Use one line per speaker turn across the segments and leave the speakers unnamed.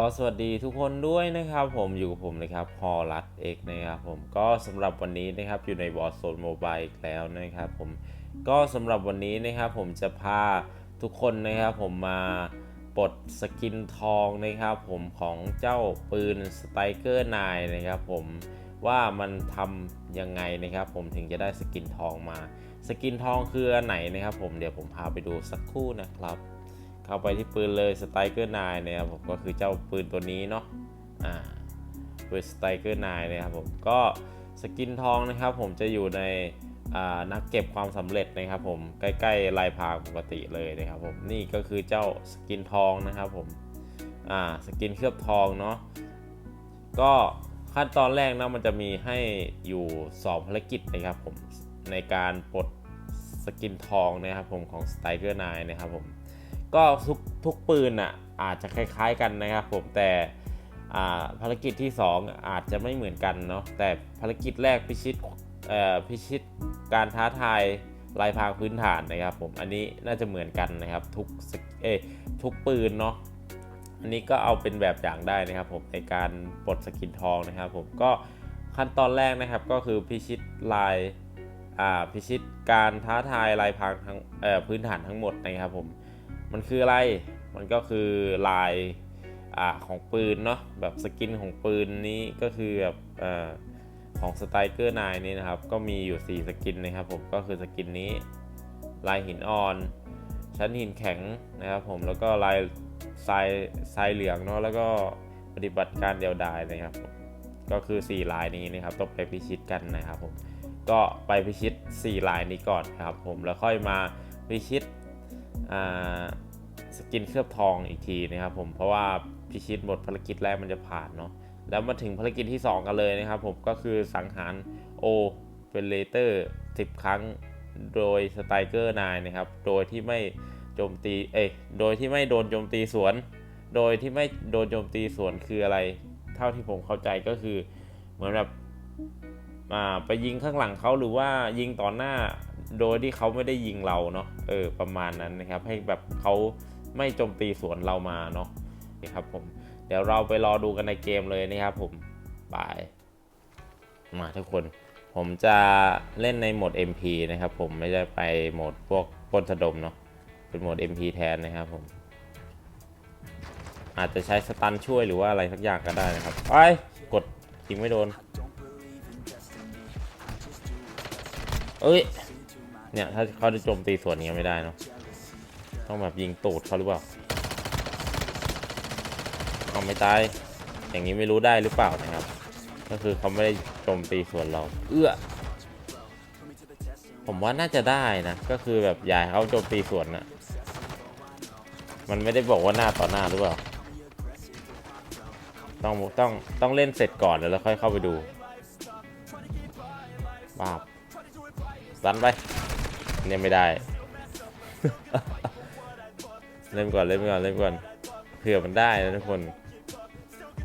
ก็สวัสดีทุกคนด้วยนะครับ ผมอยู่กับผมนะครับพอรัตเอกนะครับผมก็สำหรับวันนี้นะครับอยู่ในบอร์ดโซนโมบายอีกแล้วนะครับผมก็สำหรับวันนี้นะครับผมจะพาทุกคนนะครับผมมาปลดสกินทองนะครับผมของเจ้าปืนสไตเกอร์นายนะครับผมว่ามันทำยังไงนะครับผมถึงจะได้สกินทองมา สกินทองคืออันไหนนะครับผมเดี๋ยวผมพาไปดูสักครู่นะครับ เข้าไปที่ปืนเลยสไตรเกอร์นายนะครับผมก็คือเจ้าปืนตัวนี้เนาะอ่าปืนสไตรเกอร์นายนะครับผมก็สกินทองนะครับผมจะอยู่ในอ่านักเก็บความสำเร็จนะครับผมใกล้ๆลายพางปกติเลยนะครับผมนี่ก็คือเจ้าสกินทองนะครับผมอ่าสกินเคลือบทองเนาะก็ขั้นตอนแรกนะมันจะมีให้อยู่2ภารกิจนะครับผมในการปลดสกินทองนะครับผมของสไตรเกอร์นายนะครับผม ก็ทุกทุกปืนอะอาจจะคล้าย ๆกันนะครับผมแต่ภารกิจที่ 2 อาจจะไม่เหมือนกันเนาะแต่ภารกิจแรกพิชิตพิชิตการท้าทายลายพรางพื้นฐานนะครับผมอันนี้น่าจะเหมือนกันนะครับทุกเอทุกปืนเนาะอันนี้ก็เอาเป็นแบบอย่างได้นะครับผมในการปลดสกินทองนะครับผมก็ขั้นตอนแรกนะครับก็คือพิชิตลายพิชิตการท้าทายลายพรางทั้งพื้นฐานทั้งหมดนะครับผม มันคืออะไร มันก็คือลายอาของปืนเนาะแบบสกินของปืนนี้ก็คือแบบอของสไตเกอร์นายนี่นะครับ ก็มีอยู่ 4 สกินนะครับผมก็คือสกินนี้ ลายหินอ่อน ชั้นหินแข็งนะครับผมแล้วก็ลายทรายทรายเหลืองเนาะแล้วก็ปฏิบัติการเดียวดายนะครับผมก็คือ 4 ลายนี้นะครับต้องไปพิชิตกันนะครับผมก็ไปพิชิต 4 ลายนี้ก่อนครับผมแล้วค่อยมาพิชิตอ่า สกินเคลือบทองอีกทีนะครับผมเพราะว่าพิชิตหมดภารกิจแรกมันจะผ่านเนาะแล้วมาถึงภารกิจที่ 2 กันเลยนะครับผมก็คือสังหารโอเ e เลเตอร์10 ครั้งโดยสไตรเกอร์นายนะครับโดยที่ไม่โจมตีเอ้ยโดยที่ไม่โดนโจมตีสวน โดยที่ไม่โดนโจมตีสวนคืออะไร เท่าที่ผมเข้าใจก็คือเหมือนแบบอ่าไปยิงข้างหลังเขาหรือว่ายิงต่อหน้าโดยที่เขาไม่ได้ยิงเราเนาะเออประมาณนั้นนะครับ ให้แบบเขา ไม่โจมตีสวนเรามาเนาะนะครับผมเดี๋ยวเราไปรอดูกันในเกมเลยนะครับผมบายมาทุกคนผมจะเล่นในโหมด MP นะครับผมไม่ได้ไปโหมดพวกปนสะดมเนาะเป็นโหมด MP แทนนะครับผม อาจจะใช้สตันช่วยหรือว่าอะไรสักอย่างก็ได้นะครับไปกดยิงไม่โดน เอ้ยเนี่ยถ้าเขาจะโจมตีส่วนนี้ไม่ได้เนาะ ต้องแบบยิงตูดเขาหรือเปล่าเอาไม่ตาย อย่างนี้ไม่รู้ได้หรือเปล่านะครับ ก็คือเขาไม่ได้โจมตีส่วนเรา เอื้อ ผมว่าน่าจะได้นะ ก็คือแบบอยายเขาโจมตีส่วนน่ะมันไม่ได้บอกว่าหน้าต่อหน้าหรือเปล่า ต้องต้องต้องเล่นเสร็จก่อนแล้วค่อยเข้าไปดูบ้าสันไปเนี่ยไม่ได้ เล่นก่อนเล่นก่อนเล่นก่อนเผื่อมันได้นะทุกคน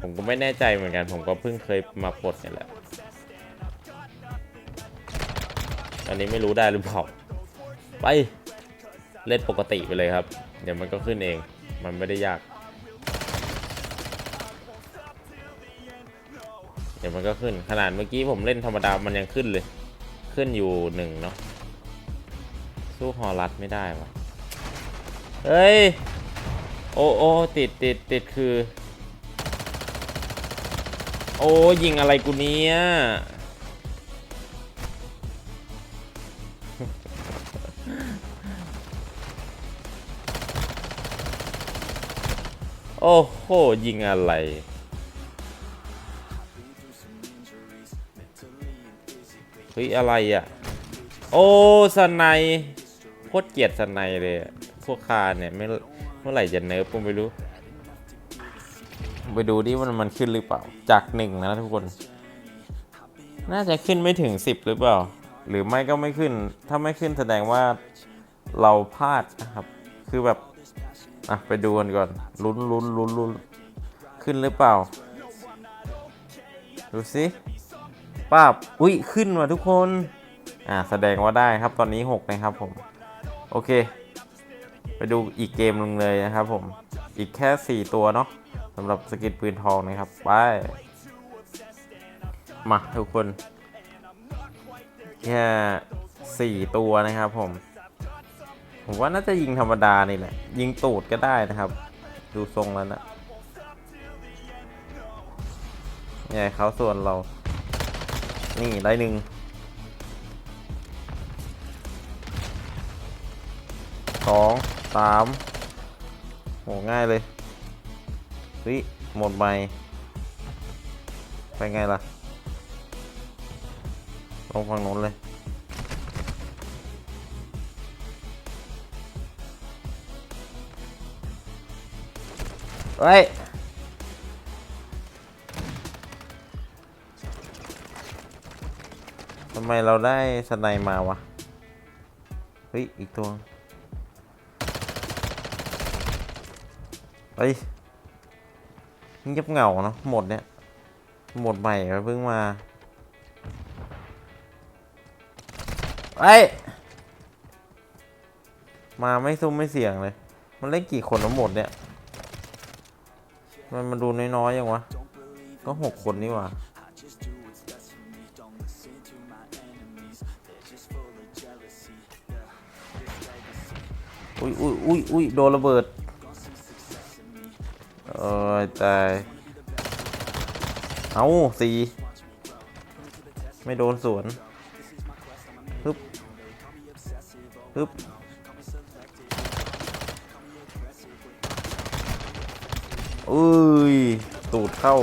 ผมก็ไม่แน่ใจเหมือนกัน ผมก็เพิ่งเคยมาปลดเนี่ยแหละอันนี้ไม่รู้ได้หรือเปล่าไปเล่นปกติไปเลยครับ เดี๋ยวมันก็ขึ้นเอง มันไม่ได้ยาก เดี๋ยวมันก็ขึ้น ขนาดเมื่อกี้ผมเล่นธรรมดา มันยังขึ้นเลย ขึ้นอยู่หนึ่งเนาะ สู้ฮอรัดไม่ได้วะ เฮ้ย โอ้โอ้ติดติดติดคือ โอ้ยิงอะไรกูเนี้ยโอ้โห ยิงอะไร เฮ้ย อะไรอะ โอ้สไนยโคตรเกลียดสไนยเลยอะ พวกคาเนี่ยไม่เมื่อไหร่จะเนิร์ฟผมไม่รู้ ไปดูดิมันมันขึ้นหรือเปล่า จากหนึ่งนะทุกคน น่าจะขึ้นไม่ถึงสิบหรือเปล่า หรือไม่ก็ไม่ขึ้น ถ้าไม่ขึ้นแสดงว่าเราพลาดนะครับ คือแบบ อะ ไปดูกันก่อน ลุ้นลุ้นลุ้นลุ้นขึ้นหรือเปล่า ดูสิป้าบอุ้ย ขึ้นว่ะทุกคน อ่า แสดงว่าได้ครับ ตอนนี้ 6 นะครับผม โอเค ไปดูอีกเกมหนึงเลยนะครับผมอีกแค่ 4 ตัวเนาะสำหรับสกินปืนทองนะครับไปมาทุกคน แค่สี่ตัวนะครับผม ผมว่าน่าจะยิงธรรมดานี่แหละ ยิงตูดก็ได้นะครับ ดูทรงแล้วนะใหญ่เขาส่วนเรา นี่ได้หนึ่ง สองสามโหง่ายเลยเฮ้ยหมดไปไปไงล่ะ ลงฝั่งโน้นเลย เฮ้ยทำไมเราได้สไนมาวะ เฮ้ย อีกตัว เฮ้ยเงียบเหงาเนอะหมดเนี่ยหมดใหม่เพิ่งมาเฮ้ยมาไม่ซุ้มไม่เสียงเลย มันเล่นกี่คนทั้งหมดเนี่ย มันมาดูน้อยๆยังวะ ก็หกคนนี่หว่าอุ้ยอุ้ยอุ้ยอุ้ยโดนระเบิด เอ้ยตาย เอาสีไม่โดนสวนฮึบฮึบอุ้ย ตูดเข้า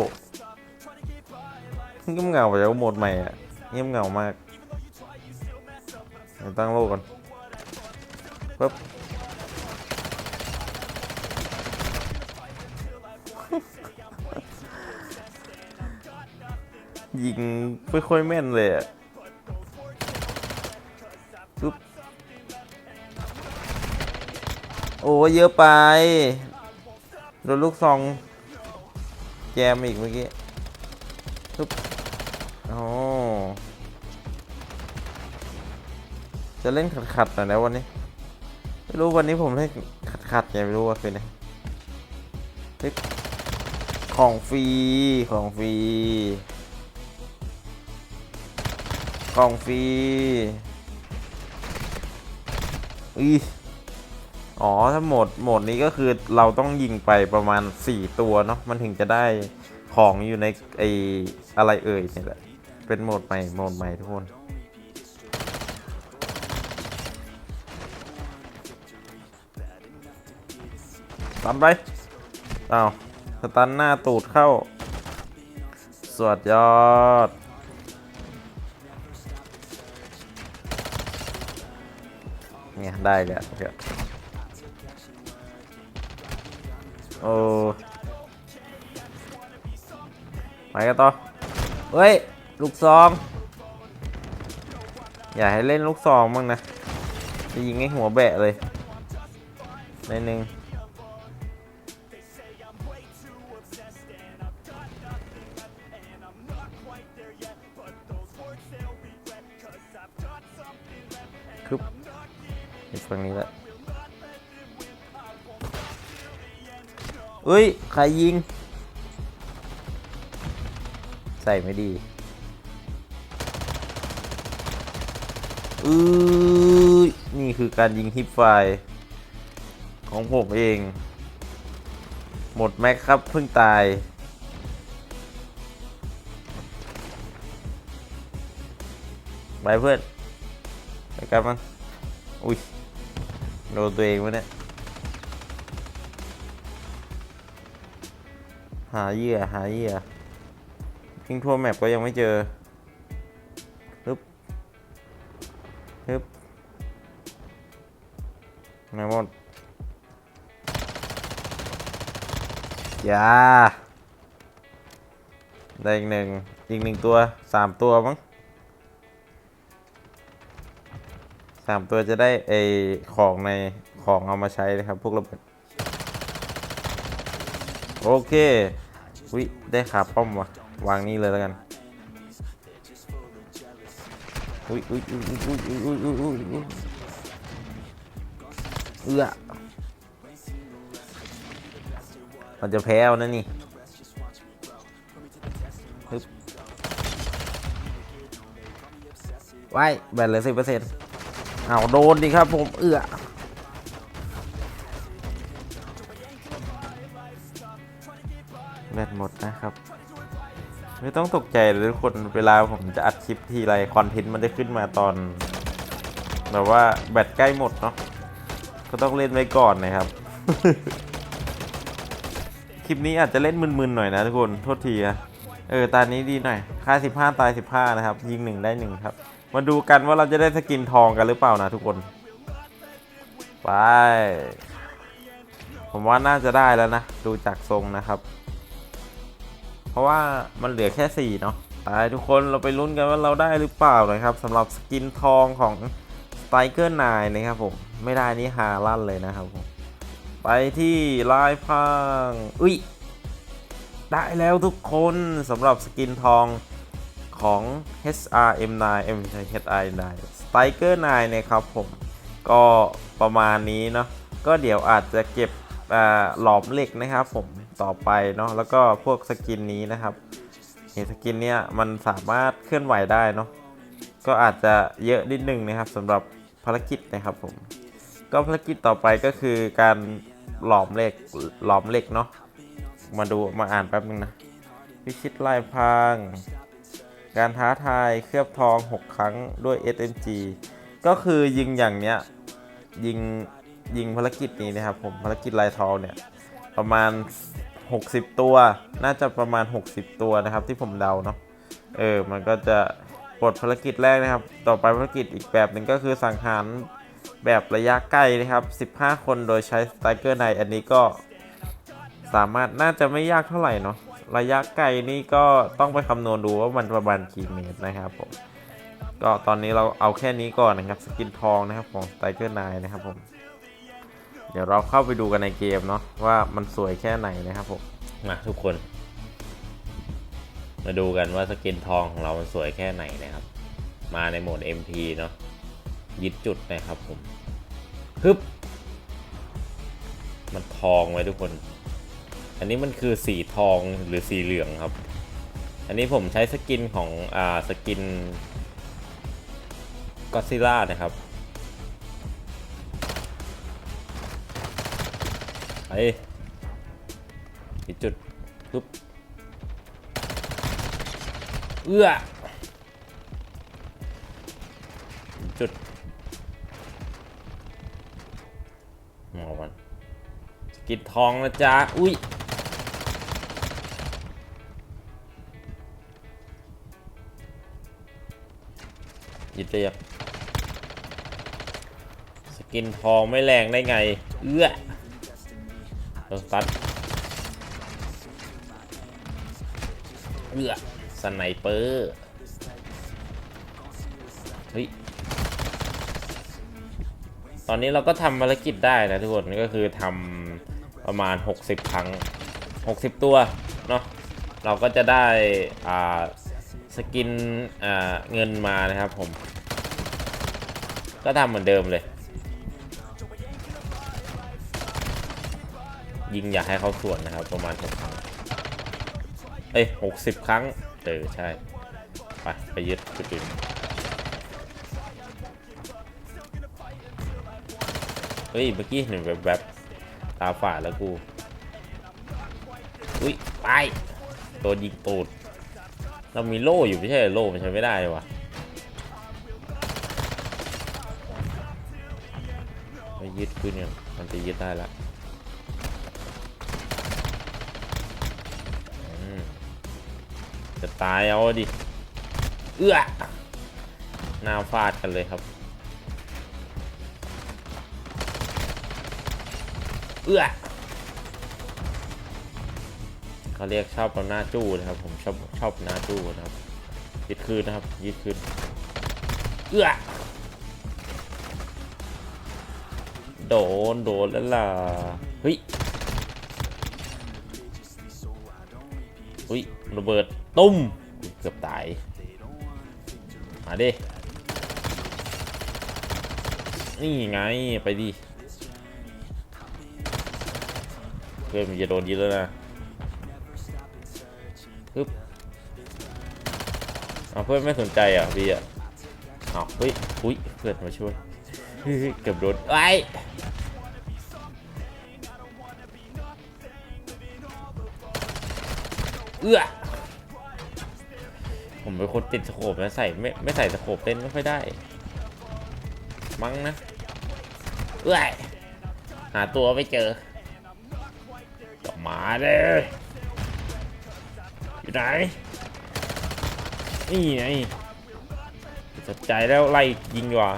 เงียบเหงาไปแล้วหมดใหม่อะเงียบเหงามากตั้งโลกก่อนปึ๊บ ยิงไม่ค่อยแม่นเลยอะปึ๊บโอ้เยอะไป โดนลูกซอง แจมอีกเมื่อกี้ปึ๊บโอ้จะเล่นขัดๆหน่อยนะวันนี้ ไม่รู้วันนี้ผมเล่นขัดๆไงไม่รู้ว่าเป็นไง ของฟรี ของฟรีกล่องฟรีอีอ๋อ ถ้าหมด โหมดนี้ก็คือเราต้องยิงไปประมาณ 4 ตัวเนาะ มันถึงจะได้ของอยู่ในไออะไรเอ่ยนี่แหละ เป็นโหมดใหม่ โหมดใหม่ทุกคนตันไป อ้าว สตันหน้าตูดเข้า สวดยอด เนี่ย ได้เลยอเดี๋ยวโอ้ไปกันต่อ เฮ้ย ลูกซอง อย่าให้เล่นลูกซองบ้างนะ จะยิงให้หัวแบะเลยในหนึ่ง ฝั่งนี้แหละเอ้ย ใครยิง ใส่ไม่ดีอือนี่คือการยิงฮิปไฟร์ของผมเอง หมดแม็กครับ เพิ่งตาย ไปเพื่อน ไปกันมั้งอุ้ย โดนตัวเองวะเนี่ย หาเหยื่อหาเหยื่อทิ้งทั่วแมปก็ยังไม่เจอฮึบฮึบไหนหมดอย่าได้อีกหนึ่งอีกหนึ่งตัวสามตัวมั้ง สามตัวจะได้ไอของในของเอามาใช้นะครับ พวกระเบิดโอเควิได้ขาป้อมวะวางนี่เลยแล้วกันอุ้ยอุ้ยอุ้ยอุ้ยอุ้ยอุ้ยอุ้ยอุ้ยเอื้อมันจะแพ้วนะนี่ไว้แบตเหลือสิบเปอร์เซ็นต์ เอาโดนดิครับผมเอื้อแบตหมดนะครับ ไม่ต้องตกใจเลยทุกคนเวลาผมจะอัดคลิปทีไรคอนเทนต์มันจะขึ้นมาตอน แบบว่าแบตใกล้หมดเนาะก็ต้องเล่นไว้ก่อนนะครับ คลิปนี้อาจจะเล่นมึนๆหน่อยนะทุกคน โทษทีนะเออตานี้ดีหน่อย ค่า 15 ตาย 15 นะครับ ยิงหนึ่งได้หนึ่งครับ มาดูกันว่าเราจะได้สกินทองกันหรือเปล่านะทุกคน ไป ผมว่าน่าจะได้แล้วนะ ดูจากทรงนะครับ เพราะว่ามันเหลือแค่ 4 เนาะไปทุกคนเราไปลุ้นกันว่าเราได้หรือเปล่านะครับสำหรับสกินทองของ s t เกอร์นนะครับผม ไม่ได้นี่ฮาลั่นเลยนะครับผม ไปที่ลายพรางอุ้ยได้แล้วทุกคนสำหรับสกินทอง ของ HRM9 เอ็มใช่ HRM9 s t เกอร์9นะครับผม ก็ประมาณนี้เนาะก็เดี๋ยวอาจจะเก็บหลอมเหล็กนะครับผมต่อไปเนาะแล้วก็พวกสกินนี้นะครับเห็นสกินเนี้ยมันสามารถเคลื่อนไหวได้เนาะก็อาจจะเยอะนิดนึงนะครับสำหรับภารกิจนะครับผม ก็ภารกิจต่อไปก็คือการหลอมเหล็กหลอมเหล็กเนาะมาดูมาอ่านแป๊บนึงนะพิชิตลายพาง การท้าทายเคลือบทอง 6 ครั้งด้วย SMG ก็คือยิงอย่างเนี้ยยิงยิงภารกิจนี้นะครับผมภารกิจลายทองเนี่ยประมาณ 60 ตัว น่าจะประมาณ 60 ตัวนะครับที่ผมเดาเนาะเออมันก็จะปลดภารกิจแรกนะครับ ต่อไปภารกิจอีกแบบหนึ่งก็คือสังหารแบบระยะใกล้นะครับ 15 คนโดยใช้สไตรเกอร์ในอันนี้ก็สามารถน่าจะไม่ยากเท่าไหร่เนาะ ระยะไกลนี่ก็ต้องไปคำนวณดูว่ามันประมาณกี่เมตรนะครับผมก็ตอนนี้เราเอาแค่นี้ก่อนนะครับสกินทองนะครับของสไตรเกอร์นนะครับผมเดี๋ยวเราเข้าไปดูกันในเกมเนาะว่ามันสวยแค่ไหนนะครับผมมาทุกคน มาดูกันว่าสกินทองของเรามันสวยแค่ไหนนะครับ มาในโหมด MP เนาะยึดจุดนะครับผมฮึบมันทองไว้ทุกคน อันนี้มันคือสีทองหรือสีเหลืองครับ อันนี้ผมใช้สกินของอ่าสกินก็ซิล่านะครับไปที่จุดปุ๊บเอื้อจุดมองมันสกินทองนะจ๊ะ อุ้ย ยิดเรียบสกินทองไม่แรงได้ไง เอื้อโดนสตัดเอื้อสไนเปอร์เฮ้ยตอนนี้เราก็ทำภารกิจได้นะทุกคนก็คือทำประมาณ 60 ครั้ง 60 ตัวเนาะเราก็จะได้อ่า สกินเงินมานะครับผม ก็ทำเหมือนเดิมเลย ยิงอย่าให้เขาส่วนนะครับ ประมาณ6ครั้ง เอ้ย60ครั้งเออใช่ ไป ไปยึดจุดอื่นเฮ้ย เมื่อกี้เห็นแบบแบบตาฝาดแล้วกู อุ้ย ไป โดนยิงตูด เรามีโล่อยู่ไม่ใช่โล่มันใช้ไม่ได้เลยวะไปยึดขึ้นเนี่ยมันจะยึดได้ละจะตายเอาดิ เอื้อหน้าฟาดกันเลยครับ เอื้อเขาเรียกชอบเอาหน้าจู้นะครับผมชอบ ชอบหน้าจู้นะครับยึดคืนนะครับยึดคืนเอื้อโดนโดนแล้วล่ะเฮ้ยเฮ้ยระเบิดตุ้มเกือบตายมาดินี่ไงไปดิเพื่อนมันจะโดนยึดแล้วนะ เอาเพื่อนไม่สนใจอะพี่อะเอาอ้าวเฮ้ยอุ้ยเพื่อนมาช่วยเฮ้ยเกือบโดนไอ้เอื้อผมเป็นคนติดสโคปนะใส่ไม่ไม่ใส่สโคปเล่นไม่ค่อยได้ มั้งนะเอื้อหาตัวไม่เจอก็มาเลยอยู่ไหน นี่ไงสนใจแล้วไล่ยิงดีกว่า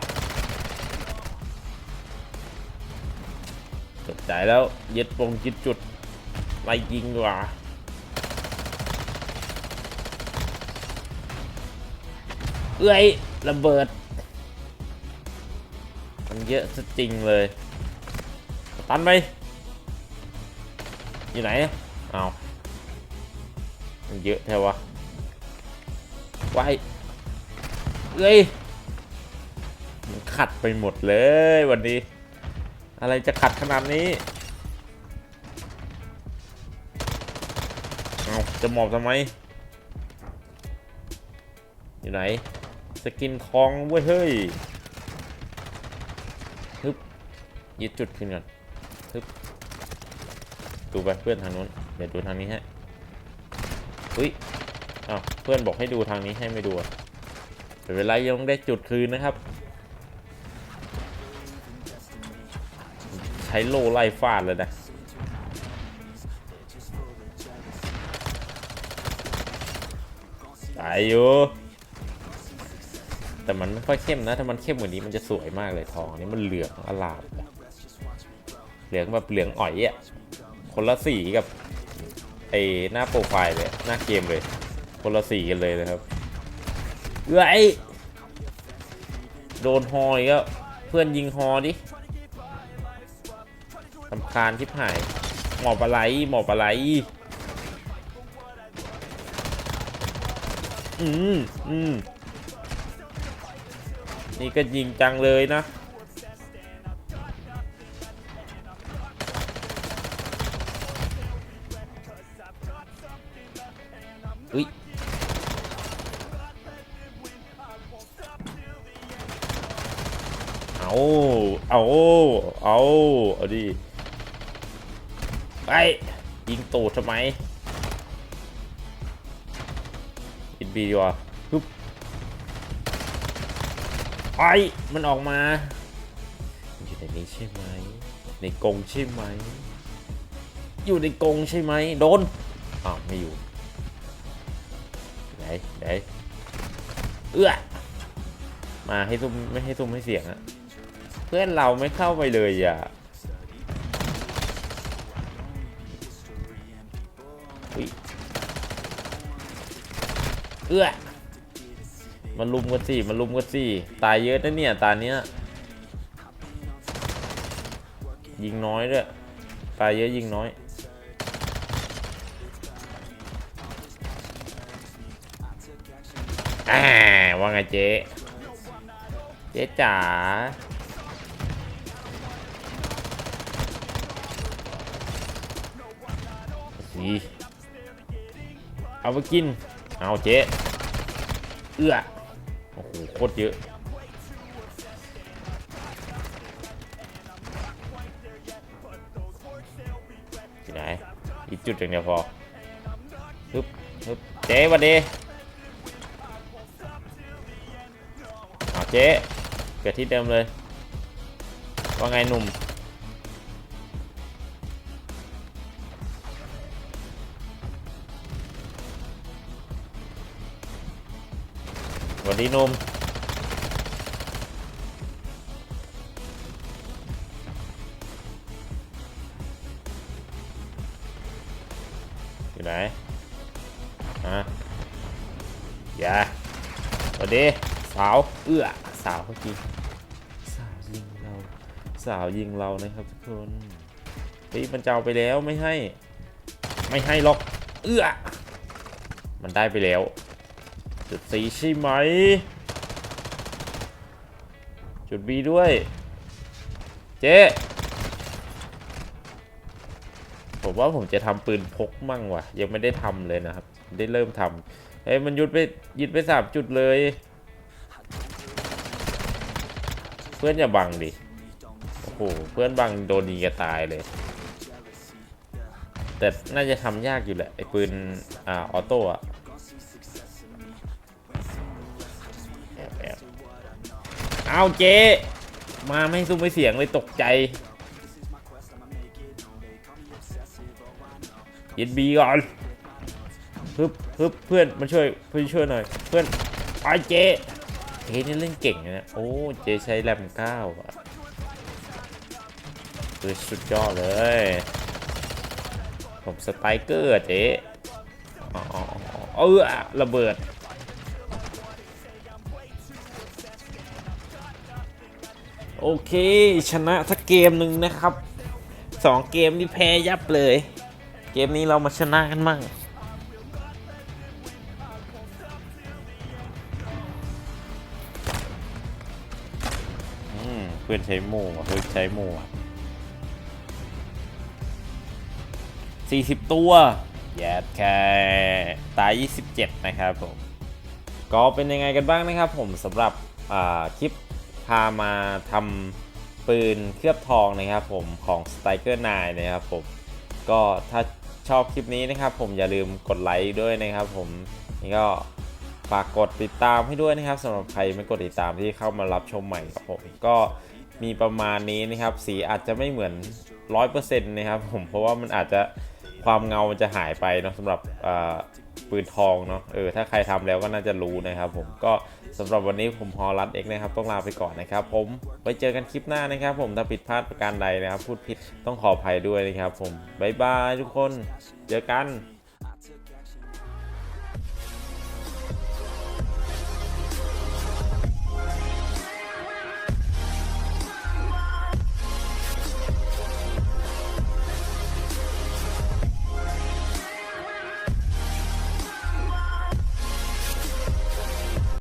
สนใจแล้วยึดปงยึดจุดไล่ยิงดีกว่าเอ้ยระเบิด มันเยอะซะจริงเลยตันไปอยู่ไหนเอามันเยอะแท้วะ ไว้เอ้ยมันขัดไปหมดเลยวันนี้ อะไรจะขัดขนาดนี้เอาจะหมอบทำไม อยู่ไหน สกินทองเว้ยเฮ้ยฮึบยึดจุดขึ้นก่อนฮึบดูไปเพื่อนทางนู้น เดี๋ยวดูทางนี้ฮะอุ้ย อ้าวเพื่อนบอกให้ดูทางนี้ให้ไม่ดูเป็นไรยังได้จุดคืนนะครับ ใช้โล่ไล่ฟาดเลยนะตายอยู่แต่มันไม่ค่อยเข้มนะ ถ้ามันเข้มกว่านี้มันจะสวยมากเลยทองนี้มันเหลืองอลามเหลืองแบบเหลืองอ่อยอะคนละสีกับไอหน้าโปรไฟล์เลย หน้าเกมเลย คนละสีกันเลยนะครับเอ้ยโดนฮอยก็เพื่อนยิงฮอดิสำคาญทิพหาย หมอบอะไร หมอบอะไร อืมอืมนี่ก็ยิงจังเลยนะ อุ้ย เอาเอาเอาเอาดิไปยิงตูดทำไมอินบีดีกว่าฮึบไอมันออกมาอยู่ในนี้ใช่ไหมในกรงใช่ไหม อยู่ในกรงใช่ไหมโดนอ้าวไม่อยู่ไหนไหนเอื้อมาให้ซุ่มไม่ให้ซุ่มให้เสียงอะ เพื่อนเราไม่เข้าไปเลยอะเอื้อมันลุมกันสิมันลุมกันสิตายเยอะนะเนี่ยตาเนี้ยยิงน้อยด้วยตายเยอะยิงน้อย อ่าว่าไงเจ๊ เจ๊จ๋า เอาไปกิน เอาเจ๊ เอื้อ โอ้โห โคตรเยอะ ที่ไหน อีกจุดอย่างเดียวพอฮึบฮึบเจ๊หวันดีเอาเจ๊ เกิดที่เดิมเลย ว่าไงหนุ่ม ดีหนุ่มอยู่ไหนฮะอย่าสวัสดีสาวเอื้อสาวเมื่อกี้สาวยิงเราสาวยิงเรานะครับทุกคนเฮ้ยมันจะเอาไปแล้วไม่ให้ ไม่ให้หรอก เอื้อมันได้ไปแล้ว จุดสีใช่ไหม จุดบีด้วย เจ๊ผมว่าผมจะทำปืนพกมั่งว่ะ ยังไม่ได้ทำเลยนะครับ ได้เริ่มทำเอ้ยมันยุดไปยึดไปสามจุดเลย เพื่อนอย่าบังดิ โอ้โห เพื่อนบังโดนยิงกระตายเลย แต่น่าจะทำยากอยู่แหละไอ้ปืนอ่าออโต้อะ เอาเจ๊มาไม่ซุ้มไม่เสียงเลยตกใจยินบีก่อนฮึบฮึบเพื่อนมาช่วยเพื่อนช่วยหน่อย เพื่อนไอเจเจนี่เล่นเก่งนะเนี่ยโอ้เจใช้แรมเก้าอะคือสุดยอดเลย ผมสไตรเกอร์เจอ๋ออ๋ออ๋อเออระเบิด โอเค ชนะสักเกมหนึ่งนะครับสองเกมนี่แพ้ยับเลย เกมนี้เรามาชนะกันมั่งอืมเพื่อนใช้หมู่อะเพื่อนใช้หมู่อะสี่สิบตัวแย่แค่ตาย27นะครับผม ก็เป็นยังไงกันบ้างนะครับผมสำหรับคลิปามาทำปืนเคลือบทองนะครับผมของ s t r i k e r 9นะครับผมก็ถ้าชอบคลิปนี้นะครับ ผมอย่าลืมกดไลค์ด้วยนะครับ ผมนี่ก็ฝากกดติดตามให้ด้วยนะครับสำหรับใครไม่กดติดตามที่เข้ามารับชมใหม่ครับผมก็มีประมาณนี้นะครับ สีอาจจะไม่เหมือน 100%นะครับผมเพราะว่ามันอาจจะความเงามันจะหายไปเนาะสำหรับอ่า ปืนทองเนาะเออถ้าใครทำแล้วก็น่าจะรู้นะครับผมก็สำหรับวันนี้ผมฮอลัดเอกนะครับต้องลาไปก่อนนะครับ ผมไว้เจอกันคลิปหน้านะครับ ผมถ้าผิดพลาดประการใดนะครับ พูดผิดต้องขออภัยด้วยนะครับ ผมบ๊ายบายทุกคน เจอกัน